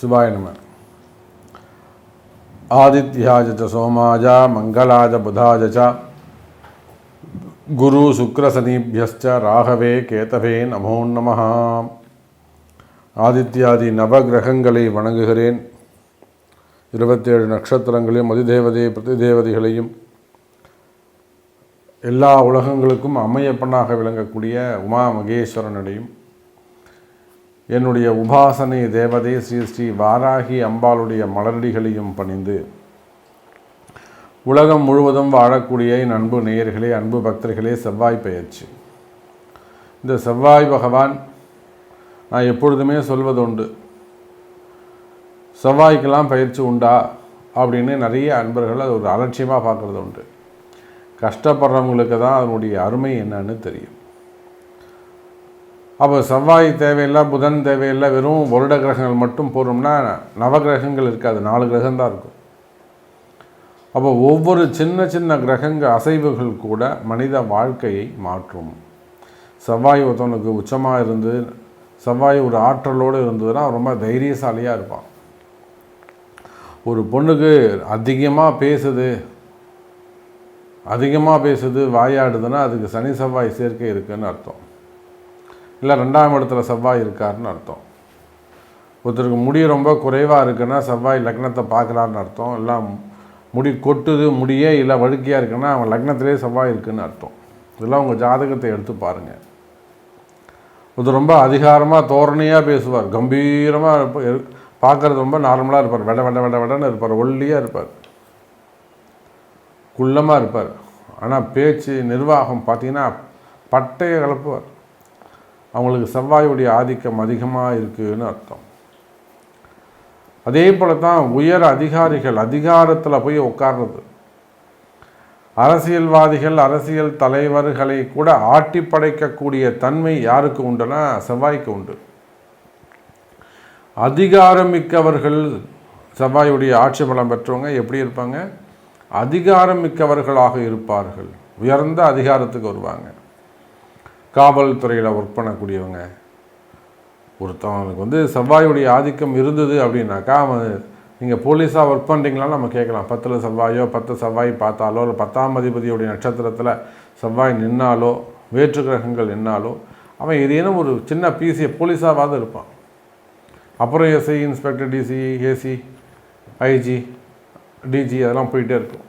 சிவாய நம. ஆதித்யாஜ சோமாஜ மங்களாஜ புதாஜ ச குரு சுக்ரசனீபியஸ்ச ராகவே கேதவே நமோ நம. ஆதித்யாதி நவகிரகங்களை வணங்குகிறேன். இருபத்தேழு நட்சத்திரங்களையும் அதிதேவதை பிரதிதேவதைகளையும் எல்லா உலகங்களுக்கும் அமையப்பனாக விளங்கக்கூடிய உமா மகேஸ்வரனடையும் என்னுடைய உபாசனை தேவதை ஸ்ரீ ஸ்ரீ வாராகி அம்பாளுடைய மலரடிகளையும் பணிந்து. உலகம் முழுவதும் வாழக்கூடிய என் அன்பு நேயர்களே அன்பு பக்தர்களே செவ்வாய் பெயர்ச்சி. இந்த செவ்வாய் பகவான் நான் எப்பொழுதுமே சொல்வது உண்டு செவ்வாய்க்கெல்லாம் பயிற்சி உண்டா அப்படின்னு நிறைய அன்பர்கள் அது ஒரு அலட்சியமாக பார்க்குறது உண்டு கஷ்டப்படுறவங்களுக்கு தான் அதனுடைய அருமை என்னன்னு தெரியும். அப்போ செவ்வாய் தேவையில்லை புதன் தேவையில்லை வெறும் வருட கிரகங்கள் மட்டும் போகிறோம்னா நவகிரகங்கள் இருக்காது நாலு கிரகம்தான் இருக்கும். அப்போ ஒவ்வொரு சின்ன சின்ன கிரகங்க அசைவுகள் கூட மனித வாழ்க்கையை மாற்றும். செவ்வாய் ஒருத்தவனுக்கு உச்சமாக இருந்து செவ்வாய் ஒரு ஆற்றலோடு இருந்ததுன்னா ரொம்ப தைரியசாலியாக இருப்பான். ஒரு பொண்ணுக்கு அதிகமாக பேசுது அதிகமாக பேசுது வாயாடுதுன்னா அதுக்கு சனி செவ்வாய் சேர்க்கை இருக்குன்னு அர்த்தம். இல்லை ரெண்டாம் இடத்துல செவ்வாய் இருக்காருன்னு அர்த்தம். ஒருத்தருக்கு முடி ரொம்ப குறைவாக இருக்குன்னா செவ்வாய் லக்னத்தை பார்க்கலான்னு அர்த்தம். இல்லை முடி கொட்டுது முடியே இல்லை வழுக்கையாக இருக்குன்னா அவன் லக்னத்திலே செவ்வாய் இருக்குன்னு அர்த்தம். இதெல்லாம் உங்கள் ஜாதகத்தை எடுத்து பாருங்கள் ஒருத்தர் ரொம்ப அதிகாரமாக தோரணையாக பேசுவார். கம்பீரமாக இருப்ப பார்க்குறது ரொம்ப நார்மலாக இருப்பார். வெட வெட வெட வெடன்னு இருப்பார். ஒல்லியாக இருப்பார். குள்ளமாக இருப்பார். ஆனால் பேச்சு நிர்வாகம் பார்த்தீங்கன்னா பட்டையை கலப்புவார். அவங்களுக்கு செவ்வாயுடைய ஆதிக்கம் அதிகமாக இருக்குதுன்னு அர்த்தம். அதே போல தான் உயர் அதிகாரிகள் அதிகாரத்தில் போய் உட்கார்றது அரசியல்வாதிகள் அரசியல் தலைவர்களை கூட ஆட்டி படைக்கக்கூடிய தன்மை யாருக்கு உண்டுனா செவ்வாய்க்கு உண்டு. அதிகாரமிக்கவர்கள் செவ்வாயுடைய ஆட்சி பலம் பெற்றவங்க எப்படி இருப்பாங்க? அதிகாரம் மிக்கவர்களாக இருப்பார்கள். உயர்ந்த அதிகாரத்துக்கு வருவாங்க. காவல்துறையில் ஒர்க் பண்ணக்கூடியவங்க. ஒருத்தவனுக்கு வந்து செவ்வாயுடைய ஆதிக்கம் இருந்தது அப்படின்னாக்கா அவன் நீங்கள் போலீஸாக ஒர்க் பண்ணுறீங்களான்னு நம்ம கேட்கலாம். பத்தில் செவ்வாயோ பத்து செவ்வாய் பார்த்தாலோ இல்லை பத்தாம் அதிபதியுடைய நட்சத்திரத்தில் செவ்வாய் நின்னாலோ வேற்று கிரகங்கள் நின்னாலோ அவன் ஏதேனும் ஒரு சின்ன பிசியை போலீஸாவது இருப்பான். அப்புறம் SI inspector DC AC IG DG அதெல்லாம் போயிட்டே இருக்கும்.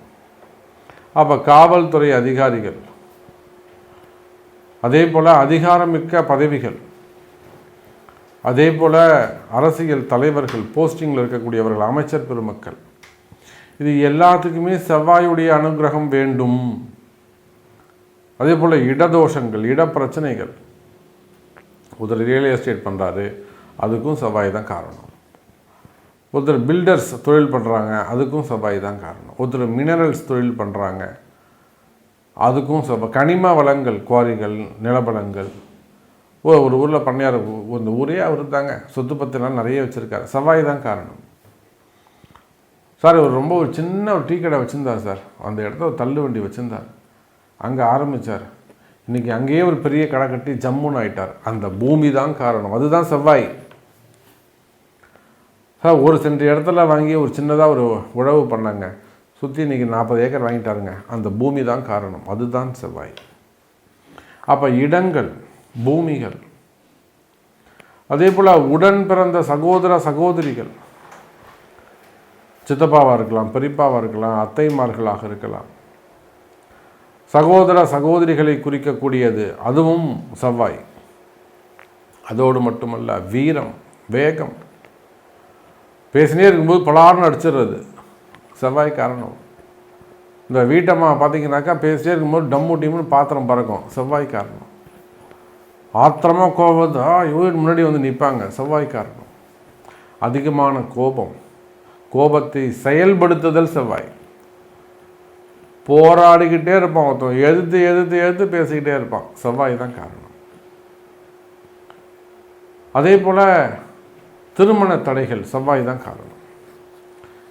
அப்போ காவல்துறை அதிகாரிகள் அதே போல் அதிகாரமிக்க பதவிகள் அதே போல் அரசியல் தலைவர்கள் போஸ்டிங்கில் இருக்கக்கூடியவர்கள் அமைச்சர் பெருமக்கள் இது எல்லாத்துக்குமே செவ்வாயுடைய அனுகிரகம் வேண்டும். அதே போல் இடதோஷங்கள் இட பிரச்சனைகள் ஒருத்தர் ரியல் எஸ்டேட் பண்ணுறாரு அதுக்கும் செவ்வாய் தான் காரணம். ஒருத்தர் பில்டர்ஸ் தொழில் பண்ணுறாங்க அதுக்கும் செவ்வாய் தான் காரணம். ஒருத்தர் மினரல்ஸ் தொழில் பண்ணுறாங்க அதுக்கும் செவ்வாய் கனிம வளங்கள் குவாரிகள் நிலபலங்கள் ஓ ஒரு ஊரில் பண்ணையார் இந்த ஊரே அவர் தாங்க. சொத்து பத்திரம் நிறைய வச்சுருக்காரு. செவ்வாய் தான் காரணம். சார் ஒரு ரொம்ப ஒரு சின்ன ஒரு டீ கடை வச்சுருந்தார் சார். அந்த இடத்த ஒரு தள்ளு வண்டி வச்சுருந்தார். அங்கே ஆரம்பித்தார் இன்றைக்கி அங்கேயே ஒரு பெரிய கடை கட்டி ஜம்முன்னு ஆயிட்டார். அந்த பூமி தான் காரணம். அதுதான் செவ்வாய். சார் ஒரு சென்ற இடத்துல வாங்கி ஒரு சின்னதாக ஒரு உழவு பண்ணாங்க. சுற்றி இன்றைக்கி நாற்பது ஏக்கர் வாங்கிட்டாருங்க. அந்த பூமி தான் காரணம். அதுதான் செவ்வாய். அப்போ இடங்கள் பூமிகள். அதே போல் உடன் பிறந்த சகோதர சகோதரிகள். சித்தப்பாவாக இருக்கலாம் பெரியப்பாவாக இருக்கலாம் அத்தைமார்களாக இருக்கலாம். சகோதர சகோதரிகளை குறிக்கக்கூடியது அதுவும் செவ்வாய். அதோடு மட்டுமல்ல வீரம் வேகம். பேசினே இருக்கும்போது பலார்னு அடிச்சிடுறது. செவ்வாய் காரணம். இந்த வீட்டம்மா பார்த்தீங்கன்னாக்கா பேசிட்டே இருக்கும்போது டம்மு டீம்னு பாத்திரம் பறக்கும். செவ்வாய் காரணம். ஆத்திரமாக கோபம் ஆ முன்னாடி வந்து நிற்பாங்க செவ்வாய் காரணம். அதிகமான கோபம். கோபத்தை செயல்படுத்துதல் செவ்வாய். போராடிக்கிட்டே இருப்பான் ஒருத்தன். எதிர்த்து எதிர்த்து எதிர்த்து பேசிக்கிட்டே இருப்பான். செவ்வாய் தான் காரணம். அதே போல் திருமண தடைகள் செவ்வாய் தான் காரணம்.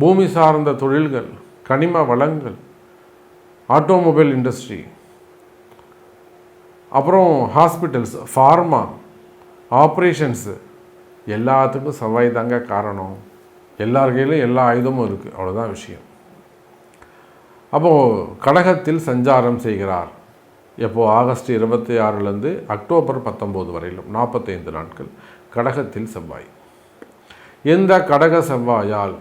பூமி சார்ந்த தொழில்கள் கனிம வளங்கள் ஆட்டோமொபைல் இண்டஸ்ட்ரி அப்புறம் ஹாஸ்பிட்டல்ஸ் ஃபார்மா ஆப்ரேஷன்ஸு எல்லாத்துக்கும் செவ்வாய் தாங்க காரணம். எல்லார் கையிலும் எல்லா ஆயுதமும் இருக்குது அவ்வளோதான் விஷயம். அப்போது கடகத்தில் சஞ்சாரம் செய்கிறார். எப்போது ஆகஸ்ட் இருபத்தி ஆறுலேருந்து அக்டோபர் பத்தொம்போது வரையிலும் நாற்பத்தைந்து நாட்கள் கடகத்தில் செவ்வாய். எந்த கடக செவ்வாயால்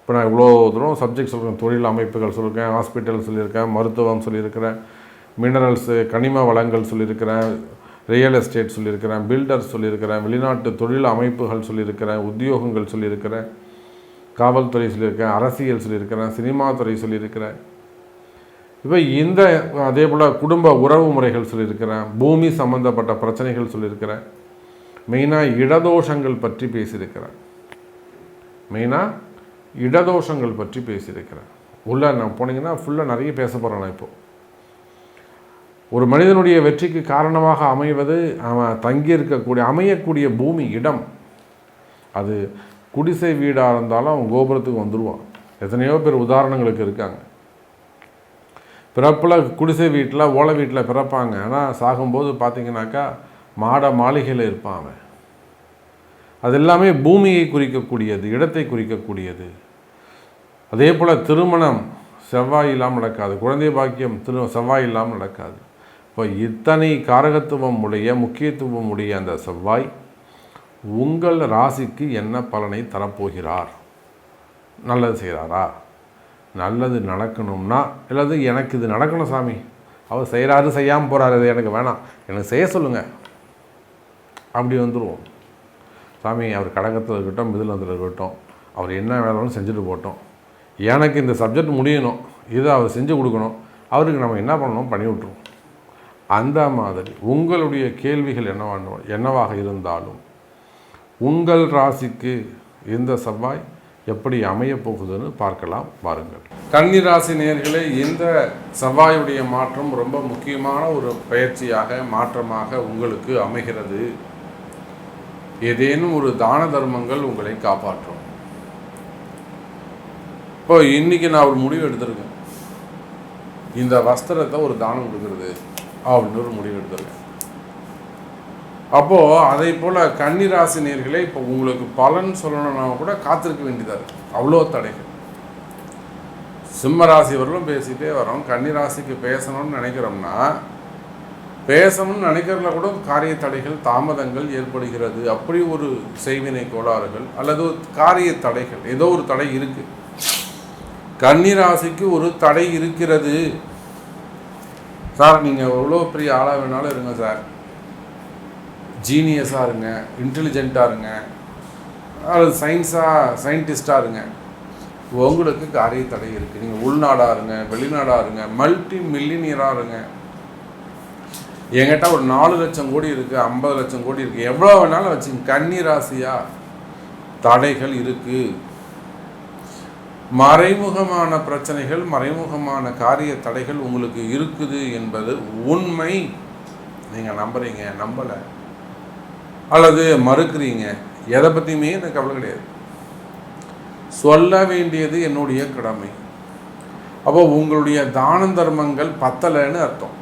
இப்போ நான் இவ்வளோ தூரம் சப்ஜெக்ட் சொல்கிறேன் தொழில் அமைப்புகள் சொல்லியிருக்கேன் ஹாஸ்பிட்டல் சொல்லியிருக்கேன் மருத்துவம் சொல்லியிருக்கிறேன் மினரல்ஸு கனிம வளங்கள் சொல்லியிருக்கிறேன் ரியல் எஸ்டேட் சொல்லியிருக்கிறேன் பில்டர்ஸ் சொல்லியிருக்கிறேன் வெளிநாட்டு தொழில் அமைப்புகள் சொல்லியிருக்கிறேன் உத்தியோகங்கள் சொல்லியிருக்கிறேன் காவல்துறை சொல்லியிருக்கேன் அரசியல் சொல்லியிருக்கிறேன் சினிமா துறை சொல்லியிருக்கிறேன். இப்போ இந்த அதே போல் குடும்ப உறவு முறைகள் சொல்லியிருக்கிறேன் பூமி சம்மந்தப்பட்ட பிரச்சனைகள் சொல்லியிருக்கிறேன். மெயினாக இடதோஷங்கள் பற்றி பேசியிருக்கிறேன். மெயினாக இடதோஷங்கள் பற்றி பேசியிருக்கிறேன். உள்ளே நான் போனீங்கன்னா ஃபுல்லாக நிறைய பேச போகிறேன் நான் இப்போது ஒரு மனிதனுடைய வெற்றிக்கு காரணமாக அமைவது அவன் தங்கியிருக்கக்கூடிய அமையக்கூடிய பூமி இடம். அது குடிசை வீடாக இருந்தாலும் அவன் கோபுரத்துக்கு வந்துடுவான் எத்தனையோ பேர் உதாரணங்களுக்கு இருக்காங்க. பிறப்பில் குடிசை வீட்டில் ஓலை வீட்டில் பிறப்பாங்க. ஆனால் சாகும்போது பார்த்தீங்கன்னாக்கா மாட மாளிகையில் இருப்பான் அவன். அது எல்லாமே பூமியை குறிக்கக்கூடியது இடத்தை குறிக்கக்கூடியது. அதே போல் திருமணம் செவ்வாய் இல்லாமல் நடக்காது. குழந்தை பாக்கியம் திரு செவ்வாய் இல்லாமல் நடக்காது. இப்போ இத்தனை காரகத்துவம் உடைய முக்கியத்துவம் உடைய அந்த செவ்வாய் உங்கள் ராசிக்கு என்ன பலனை தரப்போகிறார்? நல்லது செய்கிறாரா நல்லது நடக்கணும்னா அல்லது எனக்கு இது நடக்கணும் சாமி. அவர் செய்கிறாரு செய்யாமல் போகிறாரு இது எனக்கு வேணாம். எனக்கு செய்ய சொல்லுங்கள் அப்படி வந்துடுவோம் சாமி அவர் கடகத்தில் இருக்கட்டும் மிதிலத்தில் இருக்கட்டும் அவர் என்ன வேணாலும் செஞ்சுட்டு போட்டோம் எனக்கு இந்த சப்ஜெக்ட் முடியணும். இதை அவர் செஞ்சு கொடுக்கணும். அவருக்கு நம்ம என்ன பண்ணணும்? பண்ணி விட்ருவோம் அந்த மாதிரி உங்களுடைய கேள்விகள் என்னவாக என்னவாக இருந்தாலும் உங்கள் ராசிக்கு இந்த செவ்வாய் எப்படி அமைய போகுதுன்னு பார்க்கலாம். பாருங்கள் கன்னி ராசி நேர்களே இந்த செவ்வாயுடைய மாற்றம் ரொம்ப முக்கியமான ஒரு பயிற்சியாக மாற்றமாக உங்களுக்கு அமைகிறது. ஏதேனும் ஒரு தான தர்மங்கள் உங்களை காப்பாற்றும். இப்போ இன்னைக்கு நான் ஒரு முடிவு எடுத்திருக்கேன். இந்த வஸ்திரத்தை ஒரு தானம் கொடுக்கறது அப்படின்னு ஒரு முடிவு எடுத்திருக்கேன். அப்போது அதே போல் கன்னிராசி நேர்களே இப்போ உங்களுக்கு பலன் சொல்லணும்னா கூட காத்திருக்க வேண்டியதாக இருக்குது அவ்வளோ தடைகள். சிம்மராசிவர்களும் பேசிகிட்டே வரோம். கன்னிராசிக்கு பேசணும்னு நினைக்கிறோம்னா பேசணும்னு நினைக்கிறதுல கூட காரிய தடைகள் தாமதங்கள் ஏற்படுகிறது. அப்படி ஒரு செய்வினை கோளாறுகள் அல்லது காரிய தடைகள் ஏதோ ஒரு தடை இருக்கு. கன்னிராசிக்கு ஒரு தடை இருக்கிறது. சார் நீங்கள் எவ்வளோ பெரிய ஆளாக வேணாலும் இருங்க சார். ஜீனியஸாக இருங்க இன்டெலிஜென்ட்டாக இருங்க அல்லது சயின்ஸாக சயின்டிஸ்டாக இருங்க. உங்களுக்கு காரிய தடை இருக்குது நீங்கள் உள்நாடாக இருங்க வெளிநாடாக இருங்க மல்டி மில்லினியராக இருங்க. என்கிட்ட ஒரு நாலு லட்சம் கோடி இருக்குது ஐம்பது லட்சம் கோடி இருக்குது எவ்வளோ வேணாலும் வச்சுங்க. கன்னி ராசியாக தடைகள் இருக்குது மறைமுகமான பிரச்சனைகள் மறைமுகமான காரிய தடைகள் உங்களுக்கு இருக்குது என்பது உண்மை. நீங்கள் நம்புறீங்க நம்பலை. அல்லது மறுக்கிறீங்க. எதை பற்றியுமே எனக்கு கவலை கிடையாது. சொல்ல வேண்டியது என்னுடைய கடமை. அப்போ உங்களுடைய தான தர்மங்கள் பத்தலைன்னு அர்த்தம்.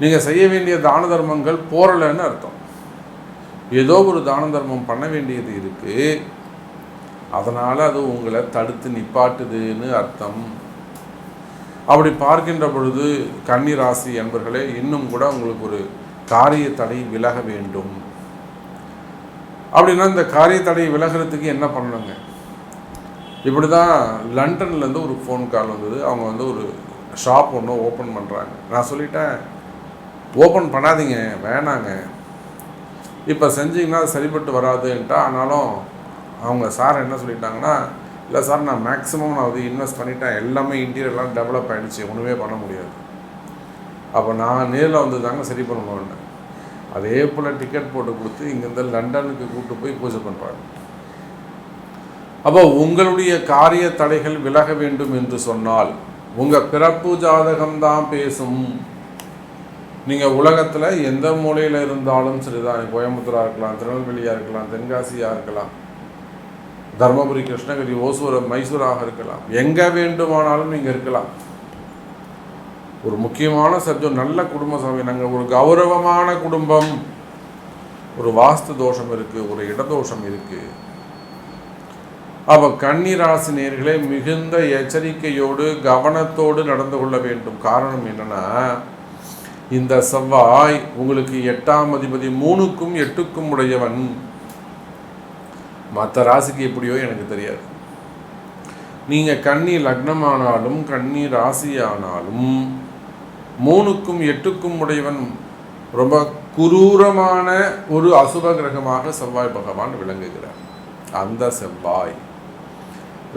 நீங்கள் செய்ய வேண்டிய தான தர்மங்கள் போரலைன்னு அர்த்தம். ஏதோ ஒரு தான தர்மம் பண்ண வேண்டியது இருக்குது அதனால் அது உங்களை தடுத்து நிப்பாட்டுதுன்னு அர்த்தம். அப்படி பார்க்கின்ற பொழுது கன்னி ராசி என்பர்களே இன்னும் கூட உங்களுக்கு ஒரு காரிய தடை விலக வேண்டும். அப்படின்னா இந்த காரிய தடை விலகிறதுக்கு என்ன பண்ணணுங்க? இப்படி தான் லண்டன்லேருந்து ஒரு ஃபோன் கால் வந்தது. அவங்க வந்து ஒரு ஷாப் ஒன்று ஓப்பன் பண்ணுறாங்க நான் சொல்லிட்டேன் ஓப்பன் பண்ணாதீங்க வேணாங்க. இப்போ செஞ்சீங்கன்னா அது சரிப்பட்டு வராதுன்ட்டா ஆனாலும் அவங்க சார் என்ன சொல்லிட்டாங்கன்னா இல்லை சார் நான் மேக்ஸிமம் நான் வந்து இன்வெஸ்ட் பண்ணிட்டேன். எல்லாமே இன்டீரியர்லாம் டெவலப் ஆகிடுச்சு ஒன்றுமே பண்ண முடியாது. அப்போ நான் நேரில் வந்து தாங்க சரி பண்ணணும்னு அதே போல் டிக்கெட் போட்டு கொடுத்து இங்கேருந்து லண்டனுக்கு கூப்பிட்டு போய் பூஜை பண்ணுறாங்க அப்போ உங்களுடைய காரிய தடைகள் விலக வேண்டும் என்று சொன்னால் உங்கள் பிறப்பு ஜாதகம்தான் பேசும். நீங்கள் உலகத்தில் எந்த மூலையில் இருந்தாலும் சரிதான். கோயம்புத்தூராக இருக்கலாம் திருநெல்வேலியாக இருக்கலாம் தென்காசியாக இருக்கலாம் தர்மபுரி கிருஷ்ணகிரி ஓசூர் மைசூராக இருக்கலாம். எங்கே வேண்டுமானாலும் நீங்கள் இருக்கலாம். ஒரு முக்கியமான சப்ஜெக்ட் நல்ல குடும்ப சபை நாங்கள் ஒரு கௌரவமான குடும்பம். ஒரு வாஸ்து தோஷம் இருக்குது ஒரு இடதோஷம் இருக்குது அப்போ கன்னிராசி நேர்களை மிகுந்த எச்சரிக்கையோடு கவனத்தோடு நடந்து கொள்ள வேண்டும். காரணம் என்னன்னா இந்த செவ்வாய் உங்களுக்கு எட்டாம் அதிபதி மூணுக்கும் எட்டுக்கும் உடையவன். மற்ற ராசிக்கு எப்படியோ எனக்கு தெரியாது. நீங்கள் கன்னி லக்னமானாலும் கன்னி ராசியானாலும் மூணுக்கும் எட்டுக்கும் உடையவன். ரொம்ப குரூரமான ஒரு அசுப கிரகமாக செவ்வாய் பகவான் விளங்குகிறார். அந்த செவ்வாய்.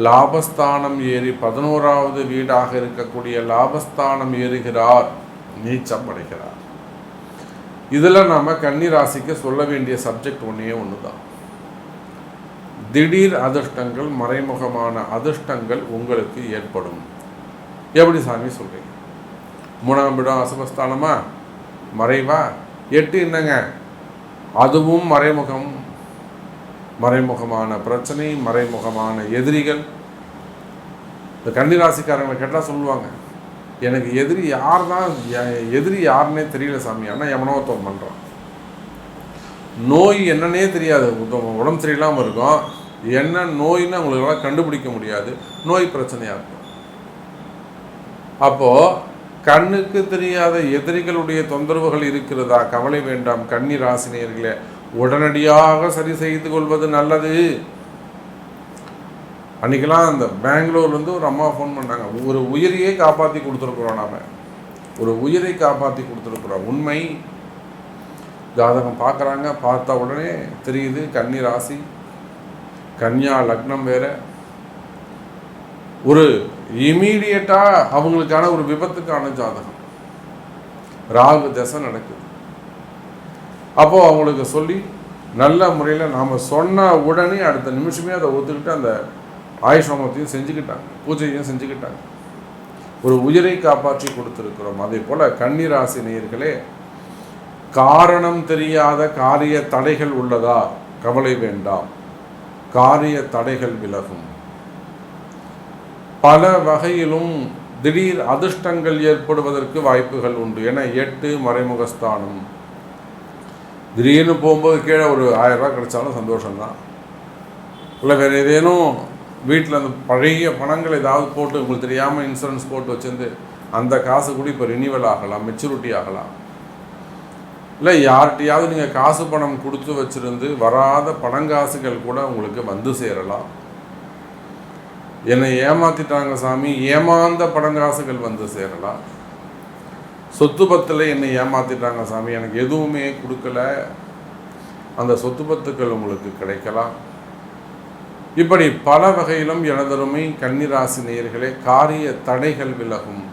லாபஸ்தானம் ஏறி பதினோராவது வீடாக இருக்கக்கூடிய லாபஸ்தானம் ஏறுகிறார். நீச்சம் அடைகிறார் இதில் நாம் கன்னிராசிக்கு சொல்ல வேண்டிய சப்ஜெக்ட் ஒன்றே ஒன்று தான் திடீர் அதிர்ஷ்டங்கள் மறைமுகமான அதிர்ஷ்டங்கள் உங்களுக்கு ஏற்படும். எப்படி சாமி சொல்கிறீங்க மூணாம் இடம் அசுபஸ்தானமா மறைவா? எட்டு என்னங்க? அதுவும் மறைமுகம். மறைமுகமான பிரச்சனை மறைமுகமான எதிரிகள். இந்த கன்னிராசிக்காரங்களை கேட்டால் சொல்லுவாங்க. எனக்கு எதிரி யார் தான் எதிரி யாருன்னே தெரியல சாமி. ஆனால் எவனோத்தம் பண்ணுறான் நோய் என்னன்னே தெரியாது. உடம்பு சரியில்லாமல் இருக்கும். என்ன நோயின்னு அவங்களுக்கெல்லாம் கண்டுபிடிக்க முடியாது. நோய் பிரச்சனையாக இருக்கும். அப்போது கண்ணுக்கு தெரியாத எதிரிகளுடைய தொந்தரவுகள் இருக்கிறதா? கவலை வேண்டாம். கண்ணி ராசினியர்களே உடனடியாக சரி செய்து கொள்வது நல்லது. அன்றைக்கெல்லாம் அந்த பெங்களூர்லேருந்து ஒரு அம்மா ஃபோன் பண்ணாங்க. ஒரு உயிரையே காப்பாற்றி கொடுத்துருக்குறோம் நாம். ஒரு உயிரை காப்பாற்றி கொடுத்துருக்குறோம். உண்மை. ஜாதகம் பார்க்குறாங்க. பார்த்த உடனே தெரியுது கன்னி ராசி கன்யா லக்னம் வேற. ஒரு இமீடியட்டாக அவங்களுக்கான ஒரு விபத்துக்கான ஜாதகம். ராகு தசை நடக்குது. அப்போது அவங்களுக்கு சொல்லி நல்ல முறையில் நாம் சொன்ன உடனே அடுத்த நிமிஷமே அதை ஒத்துக்கிட்டு அந்த ஆயுஷமத்தையும் செஞ்சுக்கிட்டாங்க. பூஜையும் செஞ்சுக்கிட்டாங்க. ஒரு உயிரை காப்பாற்றி கொடுத்துருக்கிறோம். அதே போல் கன்னிராசி நேயர்களே காரணம் தெரியாத காரிய தடைகள் உள்ளதா? கவலை வேண்டாம். காரிய தடைகள் விலகும். பல வகையிலும் திடீர் அதிர்ஷ்டங்கள் ஏற்படுவதற்கு வாய்ப்புகள் உண்டு என எட்டு மறைமுகஸ்தானம். திடீர்னு போகும்போது கீழே ஒரு ஆயிரம் ரூபாய் கிடைச்சாலும் சந்தோஷம்தான். இல்லை வேறு ஏதேனும் வீட்டில் அந்த பழைய பணங்கள் ஏதாவது போட்டு உங்களுக்கு தெரியாமல் இன்சூரன்ஸ் போட்டு வச்சிருந்து அந்த காசு கூட இப்போ ரினியூவல் ஆகலாம் மெச்சூரிட்டி ஆகலாம். இல்லை யார்கிட்டையாவது நீங்கள் காசு பணம் கொடுத்து வச்சுருந்து வராத பணங்காசுகள் கூட உங்களுக்கு வந்து சேரலாம். என்னை ஏமாத்திட்டாங்க சாமி ஏமாந்த பணங்காசுகள் வந்து சேரலாம். சொத்து பத்தில் என்னை ஏமாத்திட்டாங்க சாமி எனக்கு எதுவுமே கொடுக்கல. அந்த சொத்து பத்துக்கள் உங்களுக்கு கிடைக்கலாம். இப்படி பல வகையிலும் எனதருமை கன்னிராசி நேயர்களே காரிய தடைகள் விலகும்.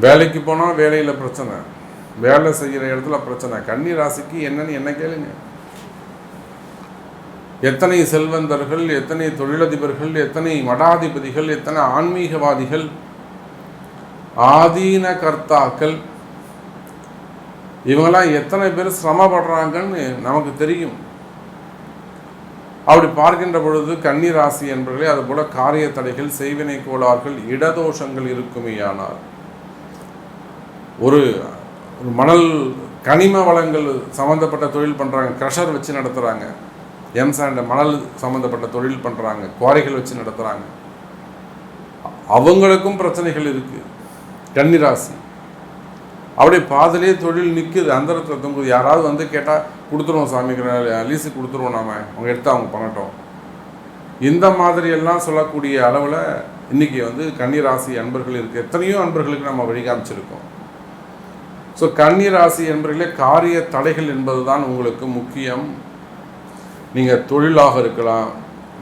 வேலைக்கு போனால் வேலையில் பிரச்சனை. வேலை செய்கிற இடத்துல பிரச்சனை. கன்னி ராசிக்கு என்னன்னு என்ன கேளுங்க. எத்தனை செல்வந்தர்கள் எத்தனை தொழிலதிபர்கள் எத்தனை மடாதிபதிகள் எத்தனை ஆன்மீகவாதிகள் ஆதீன கர்த்தாக்கள் இவங்கெல்லாம் எத்தனை பேர் சிரமப்படுறாங்கன்னு நமக்கு தெரியும். அப்படி பார்க்கின்ற பொழுது கன்னி ராசி என்பவர்களே அதுபோல காரிய தடைகள் செய்வினை கோளாறுகள் இடதோஷங்கள் இருக்குமேயானார் ஒரு ஒரு மணல் கனிம வளங்கள் சம்மந்தப்பட்ட தொழில் பண்ணுறாங்க க்ரஷர் வச்சு நடத்துகிறாங்க எம்சாண்ட மணல் சம்மந்தப்பட்ட தொழில் பண்ணுறாங்க குவாரிகள் வச்சு நடத்துகிறாங்க அவங்களுக்கும் பிரச்சனைகள் இருக்குது கன்னிராசி. அப்படியே பாதிலே தொழில் நிற்குது அந்தரத்தில் தொங்குது யாராவது வந்து கேட்டால் கொடுத்துருவோம் சாமிக்கு லீஸு கொடுத்துருவோம் நாம். அவங்க எடுத்து அவங்க பண்ணட்டும். இந்த மாதிரியெல்லாம் சொல்லக்கூடிய அளவில் இன்றைக்கி வந்து கன்னிராசி அன்பர்கள் இருக்குது எத்தனையோ அன்பர்களுக்கு நம்ம வழி காமிச்சிருக்கோம். ஸோ கன்னிராசி என்பர்களே காரிய தடைகள் என்பது தான் உங்களுக்கு முக்கியம். நீங்கள் தொழிலாக இருக்கலாம்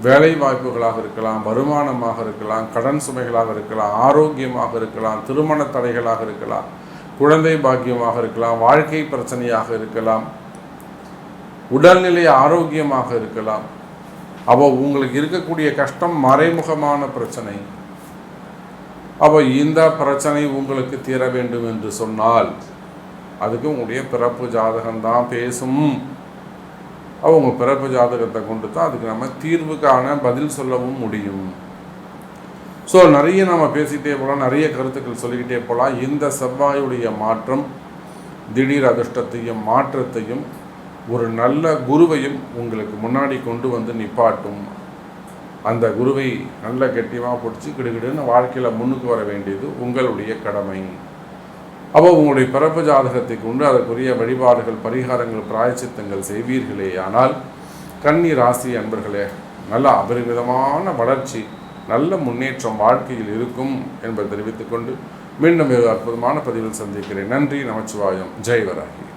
வேலை வாய்ப்புகளாக இருக்கலாம் வருமானமாக இருக்கலாம் கடன் சுமைகளாக இருக்கலாம் ஆரோக்கியமாக இருக்கலாம் திருமண தடைகளாக இருக்கலாம். குழந்தை பாக்கியமாக இருக்கலாம் வாழ்க்கை பிரச்சனையாக இருக்கலாம் உடல்நிலை ஆரோக்கியமாக இருக்கலாம். அப்போ உங்களுக்கு இருக்கக்கூடிய கஷ்டம் மறைமுகமான பிரச்சனை. அப்போ இந்த பிரச்சனை உங்களுக்கு தீர வேண்டும் என்று சொன்னால் அதுக்கு உங்களுடைய பிறப்பு ஜாதகம்தான் பேசும். அவங்க பிறப்பு ஜாதகத்தை கொண்டு தான் அதுக்கு நம்ம தீர்வுக்கான பதில் சொல்லவும் முடியும். ஸோ நிறைய நம்ம பேசிகிட்டே போகலாம் நிறைய கருத்துக்கள் சொல்லிக்கிட்டே போகலாம் இந்த செவ்வாயுடைய மாற்றம் திடீர் அதிர்ஷ்டத்தையும் மாற்றத்தையும் ஒரு நல்ல குருவையும் உங்களுக்கு முன்னாடி கொண்டு வந்து நிப்பாட்டும். அந்த குருவை நல்ல கெட்டியமாக பிடிச்சி கிடுகிடுன்னு வாழ்க்கையில் முன்னுக்கு வர வேண்டியது உங்களுடைய கடமை. அப்போ உங்களுடைய பிறப்பு ஜாதகத்தை கொண்டு அதற்குரிய வழிபாடுகள் பரிகாரங்கள் பிராயச்சித்தங்கள் செய்வீர்களே. ஆனால் கன்னி ராசி அன்பர்களே நல்ல அபரிமிதமான வளர்ச்சி நல்ல முன்னேற்றம் வாழ்க்கையில் இருக்கும் என்பதை தெரிவித்துக்கொண்டு மீண்டும் ஒரு அற்புதமான பதிவில் சந்திக்கிறேன். நன்றி நமச்சிவாயம். ஜெய்வராகி